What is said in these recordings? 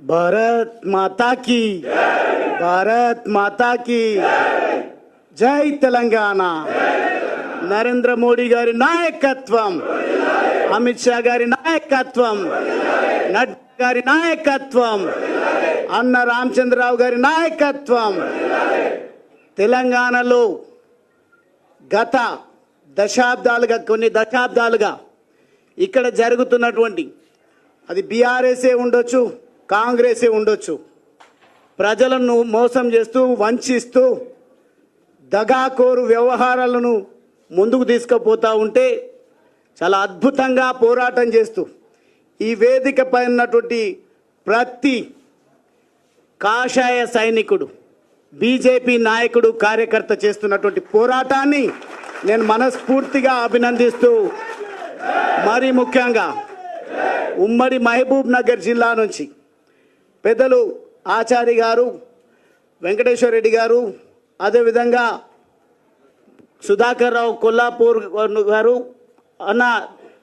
భారత్ మాతాకి భరత్ భారత్ జై తెలంగాణ నరేంద్ర మోడీ గారి నాయకత్వం అమిత్ షా గారి నాయకత్వం నడ్డా గారి నాయకత్వం అన్న రామచంద్రరావు గారి నాయకత్వం తెలంగాణలో గత దశాబ్దాలుగా కొన్ని దశాబ్దాలుగా ఇక్కడ జరుగుతున్నటువంటి అది బీఆర్ఎస్ఏ ఉండొచ్చు కాంగ్రెసే ఉండొచ్చు. ప్రజలను మోసం చేస్తూ వంచిస్తూ దగాకోరు వ్యవహారాలను ముందుకు తీసుకుపోతూ ఉంటే చాలా అద్భుతంగా పోరాటం చేస్తూ ఈ వేదికపై ఉన్నటువంటి ప్రతి కాషాయ సైనికుడు బీజేపీ నాయకుడు కార్యకర్త చేస్తున్నటువంటి పోరాటాన్ని నేను మనస్ఫూర్తిగా అభినందిస్తూ మరీ ముఖ్యంగా ఉమ్మడి మహబూబ్ నగర్ జిల్లా నుంచి పెద్దలు ఆచారి గారు వెంకటేశ్వర రెడ్డి గారు అదేవిధంగా సుధాకర్ రావు కొల్లాపూర్ గారు అన్న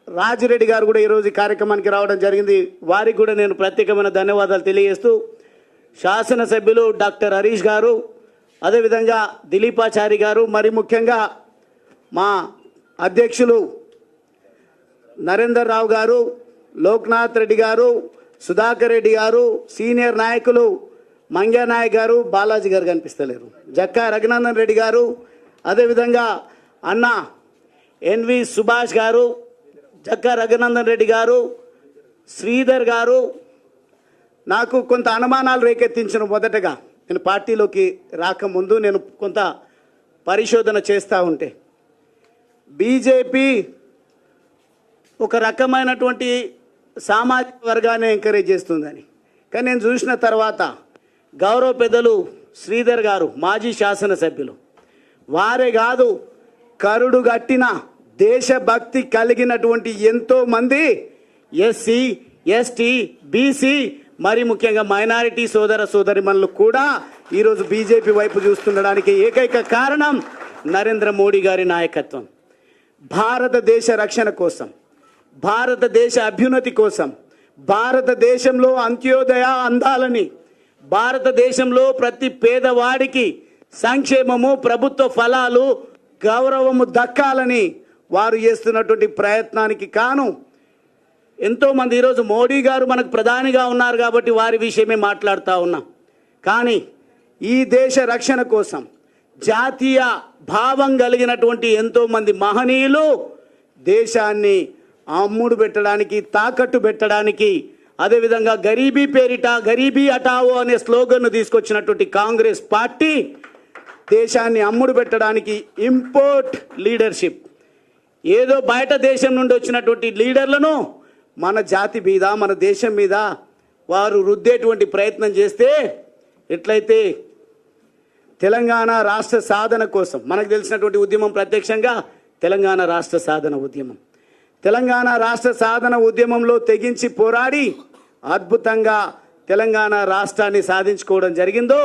రాజిరెడ్డి గారు కూడా ఈరోజు కార్యక్రమానికి రావడం జరిగింది. వారికి కూడా నేను ప్రత్యేకమైన ధన్యవాదాలు తెలియజేస్తూ శాసనసభ్యులు డాక్టర్ హరీష్ గారు అదేవిధంగా దిలీపాచారి గారు మరి ముఖ్యంగా మా అధ్యక్షులు నరేందర్ రావు గారు లోక్నాథ్ రెడ్డి గారు సుధాకర్ రెడ్డి గారు సీనియర్ నాయకులు మంగ్యా నాయక్ గారు బాలాజీ గారు కనిపిస్తలేరు. జక్కా రఘునందన్ రెడ్డి గారు అదేవిధంగా అన్న ఎన్వి సుభాష్ గారు జక్కా రఘునందన్ రెడ్డి గారు శ్రీధర్ గారు. నాకు కొంత అనుమానాలు రేకెత్తించిన మొదటగా నేను పార్టీలోకి రాకముందు నేను కొంత పరిశోధన చేస్తూ ఉంటే బీజేపీ ఒక రకమైనటువంటి సామాజిక వర్గాన్ని ఎంకరేజ్ చేస్తుందని. కానీ నేను చూసిన తర్వాత గౌరవ పెద్దలు శ్రీధర్ గారు మాజీ శాసనసభ్యులు వారే కాదు కరుడు గట్టిన దేశభక్తి కలిగినటువంటి ఎంతోమంది ఎస్సీ ఎస్టీ బీసీ మరి ముఖ్యంగా మైనారిటీ సోదర సోదరిమణులు కూడా ఈరోజు బీజేపీ వైపు చూస్తుండడానికి ఏకైక కారణం నరేంద్ర మోడీ గారి నాయకత్వం. భారతదేశ రక్షణ కోసం భారతదేశ అభ్యున్నతి కోసం భారతదేశంలో అంత్యోదయ అందాలని భారతదేశంలో ప్రతి పేదవాడికి సంక్షేమము ప్రభుత్వ ఫలాలు గౌరవము దక్కాలని వారు చేస్తున్నటువంటి ప్రయత్నానికి కాను. ఎంతోమంది ఈరోజు మోడీ గారు మనకు ప్రధానిగా ఉన్నారు కాబట్టి వారి విషయమే మాట్లాడుతూ ఉన్నాం. కానీ ఈ దేశ రక్షణ కోసం జాతీయ భావం కలిగినటువంటి ఎంతోమంది మహనీయులు దేశాన్ని అమ్ముడు పెట్టడానికి తాకట్టు పెట్టడానికి అదేవిధంగా గరీబీ పేరిట గరీబీ అటావో అనే స్లోగన్ను తీసుకొచ్చినటువంటి కాంగ్రెస్ పార్టీ దేశాన్ని అమ్ముడు పెట్టడానికి ఇంపోర్ట్ లీడర్షిప్. ఏదో బయట దేశం నుండి వచ్చినటువంటి లీడర్లను మన జాతి మీద మన దేశం మీద వారు రుద్దేటువంటి ప్రయత్నం చేస్తే ఎట్లయితే తెలంగాణ రాష్ట్ర సాధన కోసం మనకు తెలిసినటువంటి ఉద్యమం ప్రత్యక్షంగా తెలంగాణ రాష్ట్ర సాధన ఉద్యమం. తెలంగాణ రాష్ట్ర సాధన ఉద్యమంలో తెగించి పోరాడి అద్భుతంగా తెలంగాణ రాష్ట్రాన్ని సాధించుకోవడం జరిగిందో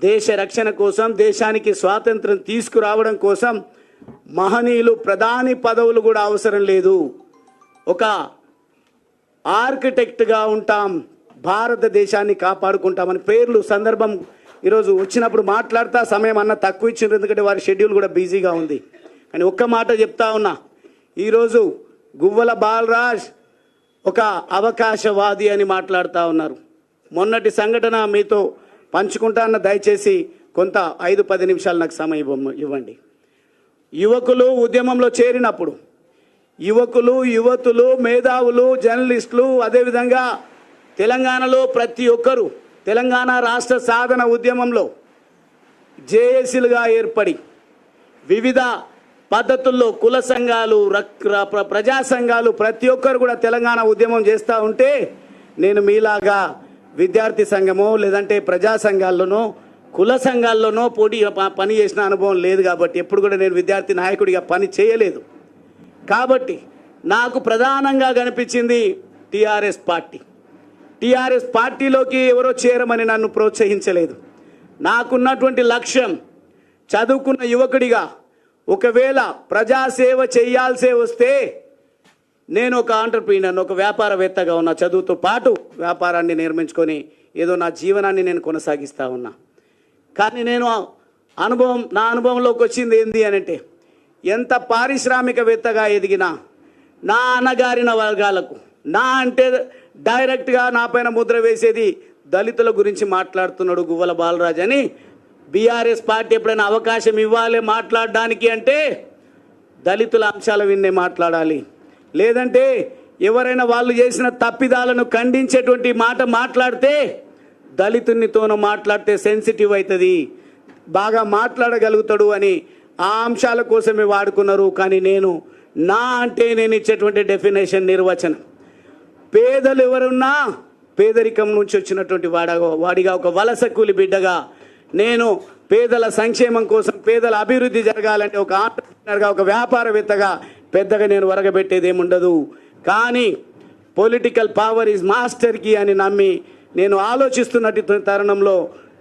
దేశ రక్షణ కోసం దేశానికి స్వాతంత్రం తీసుకురావడం కోసం మహనీయులు ప్రధాని పదవులు కూడా అవసరం లేదు. ఒక ఆర్కిటెక్ట్గా ఉంటాం భారతదేశాన్ని కాపాడుకుంటామని పేర్లు సందర్భం ఈరోజు వచ్చినప్పుడు మాట్లాడుతా సమయం అన్న తక్కువ ఇచ్చిండ్రు ఎందుకంటే వారి షెడ్యూల్ కూడా బిజీగా ఉంది. కానీ ఒక్క మాట చెప్తా ఉన్నా ఈరోజు గువ్వల బాలరాజ్ ఒక అవకాశవాది అని మాట్లాడుతూ ఉన్నారు. మొన్నటి సంఘటన మీతో పంచుకుంటాన్న దయచేసి కొంత ఐదు పది నిమిషాలు నాకు సమయం ఇవ్వ- ఇవ్వండి. యువకులు ఉద్యమంలో చేరినప్పుడు యువకులు యువతులు మేధావులు జర్నలిస్టులు అదేవిధంగా తెలంగాణలో ప్రతి ఒక్కరూ తెలంగాణ రాష్ట్ర సాధన ఉద్యమంలో జేఏసీలుగా ఏర్పడి వివిధ పద్ధతుల్లో కుల సంఘాలు రక్- ర- ప్ర- ప్రజా సంఘాలు ప్రతి ఒక్కరు కూడా తెలంగాణ ఉద్యమం చేస్తూ ఉంటే నేను మీలాగా విద్యార్థి సంఘమో లేదంటే ప్రజా సంఘాల్లోనో కుల సంఘాల్లోనో పోటీ ప- పని చేసిన అనుభవం లేదు కాబట్టి ఎప్పుడు కూడా నేను విద్యార్థి నాయకుడిగా పని చేయలేదు. కాబట్టి నాకు ప్రధానంగా కనిపించింది టీఆర్ఎస్ పార్టీ. టీఆర్ఎస్ పార్టీలోకి ఎవరో చేరమని నన్ను ప్రోత్సహించలేదు. నాకున్నటువంటి లక్ష్యం చదువుకున్న యువకుడిగా ఒకవేళ ప్రజాసేవ చేయాల్సే వస్తే నేను ఒక ఆంటర్ప్రీనర్ ఒక వ్యాపారవేత్తగా ఉన్న చదువుతో పాటు వ్యాపారాన్ని నిర్మించుకొని ఏదో నా జీవనాన్ని నేను కొనసాగిస్తా ఉన్నా. కానీ నేను అనుభవం నా అనుభవంలోకి వచ్చింది ఏంది అని అంటే ఎంత పారిశ్రామికవేత్తగా ఎదిగినా నా అన్నగారిన వర్గాలకు నా అంటే డైరెక్ట్గా నా పైన ముద్ర వేసేది దళితుల గురించి మాట్లాడుతున్నాడు గువ్వల బాలరాజు అని బీఆర్ఎస్ పార్టీ ఎప్పుడైనా అవకాశం ఇవ్వాలి మాట్లాడడానికి అంటే దళితుల అంశాల విన్నే మాట్లాడాలి. లేదంటే ఎవరైనా వాళ్ళు చేసిన తప్పిదాలను ఖండించేటువంటి మాట మాట్లాడితే దళితునితోనూ మాట్లాడితే సెన్సిటివ్ అవుతుంది. బాగా మాట్లాడగలుగుతాడు అని ఆ అంశాల కోసమే వాడుకున్నారు. కానీ నేను నా అంటే నేను ఇచ్చేటువంటి డెఫినేషన్ నిర్వచనం. పేదలు ఎవరున్నా పేదరికం నుంచి వచ్చినటువంటి వాడగా వాడిగా ఒక వలస కూలి బిడ్డగా నేను పేదల సంక్షేమం కోసం పేదల అభివృద్ధి జరగాలంటే ఒక ఆంటర్ప్రినర్గా ఒక వ్యాపారవేత్తగా పెద్దగా నేను వరగబెట్టేది ఏముండదు కానీ పొలిటికల్ పవర్ ఈజ్ మాస్టర్కి అని నమ్మి నేను ఆలోచిస్తున్నట్టు తరుణంలో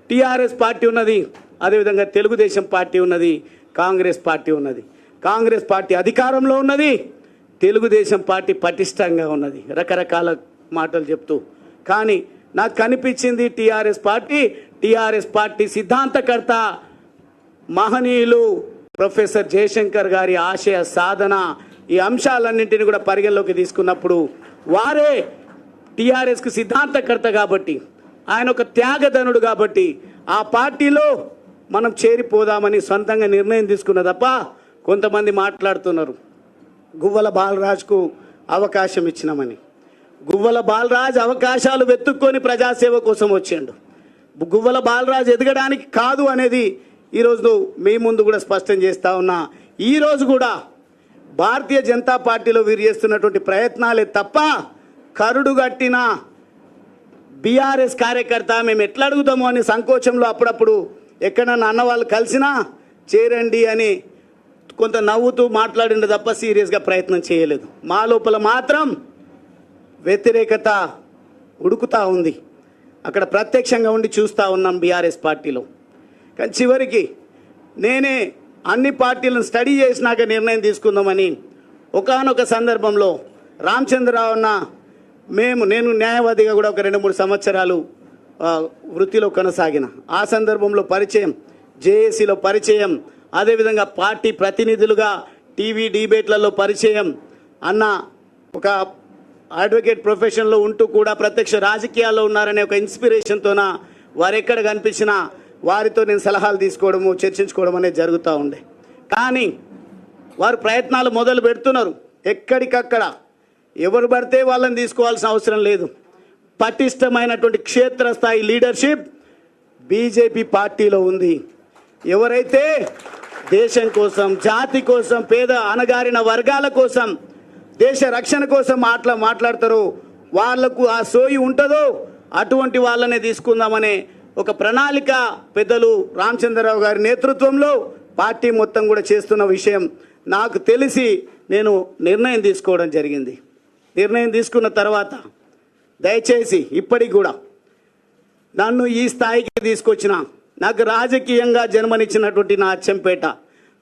టీఆర్ఎస్ పార్టీ ఉన్నది అదేవిధంగా తెలుగుదేశం పార్టీ ఉన్నది కాంగ్రెస్ పార్టీ ఉన్నది. కాంగ్రెస్ పార్టీ అధికారంలో ఉన్నది తెలుగుదేశం పార్టీ పటిష్టంగా ఉన్నది. రకరకాల మాటలు చెప్తూ. కానీ నాకు కనిపించింది టీఆర్ఎస్ పార్టీ టీఆర్ఎస్ పార్టీ సిద్ధాంతకర్త మహనీయులు ప్రొఫెసర్ జయశంకర్ గారి ఆశయ సాధన ఈ అంశాలన్నింటినీ కూడా పరిగణలోకి తీసుకున్నప్పుడు వారే టీఆర్ఎస్కి సిద్ధాంతకర్త కాబట్టి ఆయన ఒక త్యాగధనుడు కాబట్టి ఆ పార్టీలో మనం చేరిపోదామని సొంతంగా నిర్ణయం తీసుకున్న తప్ప కొంతమంది మాట్లాడుతున్నారు. గువ్వల బాలరాజ్కు అవకాశం ఇచ్చినామని. గువ్వల బాలరాజ్ అవకాశాలు వెతుక్కొని ప్రజాసేవ కోసం వచ్చాడు. గువ్వల బాలరాజు ఎదగడానికి కాదు అనేది ఈరోజు మీ ముందు కూడా స్పష్టం చేస్తూ ఉన్నా. ఈరోజు కూడా భారతీయ జనతా పార్టీలో వీరు చేస్తున్నటువంటి ప్రయత్నాలే తప్ప కరుడు కట్టిన బీఆర్ఎస్ కార్యకర్త మేము ఎట్లా అడుగుతామో అని సంకోచంలో అప్పుడప్పుడు ఎక్కడన్నా అన్న వాళ్ళు కలిసినా చేరండి అని కొంత నవ్వుతూ మాట్లాడిండు తప్ప సీరియస్గా ప్రయత్నం చేయలేదు. మా లోపల మాత్రం వ్యతిరేకత ఉడుకుతా ఉంది. అక్కడ ప్రత్యక్షంగా ఉండి చూస్తూ ఉన్నాం బీఆర్ఎస్ పార్టీలో. కానీ చివరికి నేనే అన్ని పార్టీలను స్టడీ చేసినాక నిర్ణయం తీసుకుందామని ఒకానొక సందర్భంలో రామచంద్రరావు అన్న మేము నేను న్యాయవాదిగా కూడా ఒక రెండు మూడు సంవత్సరాలు వృత్తిలో కొనసాగిన. ఆ సందర్భంలో పరిచయం జేఏసీలో పరిచయం అదేవిధంగా పార్టీ ప్రతినిధులుగా టీవీ డిబేట్లలో పరిచయం అన్న ఒక అడ్వకేట్ ప్రొఫెషన్లో ఉంటూ కూడా ప్రత్యక్ష రాజకీయాల్లో ఉన్నారనే ఒక ఇన్స్పిరేషన్తోన వారు ఎక్కడ కనిపించినా వారితో నేను సలహాలు తీసుకోవడము చర్చించుకోవడం అనేది జరుగుతూ ఉండే. కానీ వారు ప్రయత్నాలు మొదలు పెడుతున్నారు. ఎక్కడికక్కడ ఎవరు పడితే వాళ్ళని తీసుకోవాల్సిన అవసరం లేదు. పటిష్టమైనటువంటి క్షేత్రస్థాయి లీడర్షిప్ బీజేపీ పార్టీలో ఉంది. ఎవరైతే దేశం కోసం జాతి కోసం పేద అణగారిన వర్గాల కోసం దేశ రక్షణ కోసం మాట్లా మాట్లాడతారో. వాళ్ళకు ఆ సోయి ఉంటుందో అటువంటి వాళ్ళనే తీసుకుందామనే ఒక ప్రణాళిక పెద్దలు రామచంద్రరావు గారి నేతృత్వంలో పార్టీ మొత్తం కూడా చేస్తున్న విషయం నాకు తెలిసి నేను నిర్ణయం తీసుకోవడం జరిగింది. నిర్ణయం తీసుకున్న తర్వాత దయచేసి ఇప్పటికి కూడా నన్ను ఈ స్థాయికి తీసుకొచ్చిన నాకు రాజకీయంగా జన్మనిచ్చినటువంటి నా అచ్చంపేట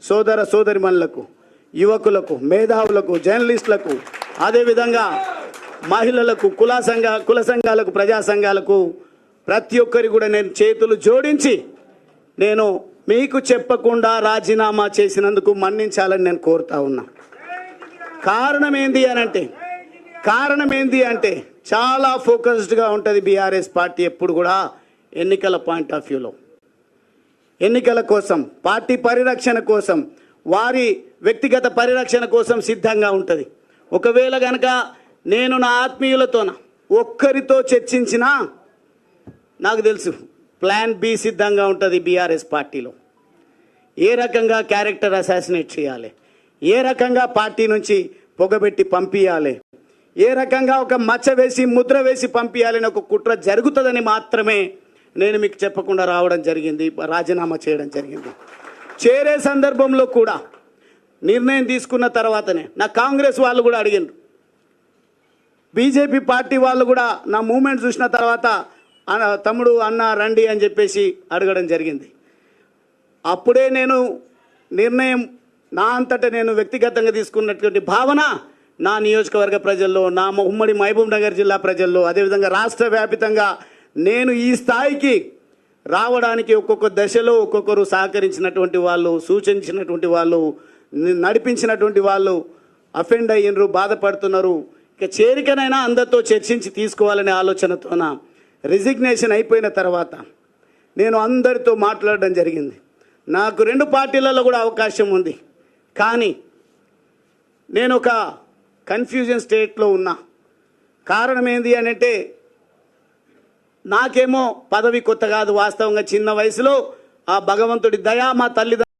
సోదర సోదరిమణులకు యువకులకు మేధావులకు జర్నలిస్టులకు అదేవిధంగా మహిళలకు కుల సంఘ కుల సంఘాలకు ప్రజా సంఘాలకు ప్రతి ఒక్కరి కూడా నేను చేతులు జోడించి నేను మీకు చెప్పకుండా రాజీనామా చేసినందుకు మన్నించాలని నేను కోరుతా ఉన్నా. కారణం ఏంది అని అంటే కారణం ఏంది అంటే చాలా ఫోకస్డ్గా ఉంటుంది బీఆర్ఎస్ పార్టీ ఎప్పుడు కూడా ఎన్నికల పాయింట్ ఆఫ్ వ్యూలో. ఎన్నికల కోసం పార్టీ పరిరక్షణ కోసం వారి వ్యక్తిగత పరిరక్షణ కోసం సిద్ధంగా ఉంటుంది. ఒకవేళ గనక నేను నా ఆత్మీయులతోన ఒక్కరితో చర్చించినా నాకు తెలుసు ప్లాన్ బి సిద్ధంగా ఉంటుంది బీఆర్ఎస్ పార్టీలో. ఏ రకంగా క్యారెక్టర్ అసాసినేట్ చేయాలి? ఏ రకంగా పార్టీ నుంచి పొగబెట్టి పంపించాలి ఏ రకంగా ఒక మచ్చ వేసి ముద్ర వేసి పంపించాలని ఒక కుట్ర జరుగుతుందని మాత్రమే నేను మీకు చెప్పకుండా రావడం జరిగింది రాజీనామా చేయడం జరిగింది. చేరే సందర్భంలో కూడా నిర్ణయం తీసుకున్న తర్వాతనే నా కాంగ్రెస్ వాళ్ళు కూడా అడిగిండ్రు. బీజేపీ పార్టీ వాళ్ళు కూడా నా మూమెంట్ చూసిన తర్వాత తమ్ముడు అన్న రండి అని చెప్పేసి అడగడం జరిగింది. అప్పుడే నేను నిర్ణయం నా అంతటా నేను వ్యక్తిగతంగా తీసుకున్నటువంటి భావన నా నియోజకవర్గ ప్రజల్లో నా ఉమ్మడి మహబూబ్ నగర్ జిల్లా ప్రజల్లో అదేవిధంగా రాష్ట్ర వ్యాపితంగా నేను ఈ స్థాయికి రావడానికి ఒక్కొక్క దశలో ఒక్కొక్కరు సహకరించినటువంటి వాళ్ళు సూచించినటువంటి వాళ్ళు నడిపించినటువంటి వాళ్ళు అఫెండ్ అయ్యినరు బాధపడుతున్నారు. ఇక చేరికనైనా అందరితో చర్చించి తీసుకోవాలనే ఆలోచనతోన రిజిగ్నేషన్ అయిపోయిన తర్వాత నేను అందరితో మాట్లాడడం జరిగింది. నాకు రెండు పార్టీలలో కూడా అవకాశం ఉంది. కానీ నేను ఒక కన్ఫ్యూజన్ స్టేట్లో ఉన్నా. కారణం ఏంది అని అంటే నాకేమో పదవి కొత్త కాదు వాస్తవంగా చిన్న వయసులో ఆ భగవంతుడి దయా మా తల్లిదండ్రులు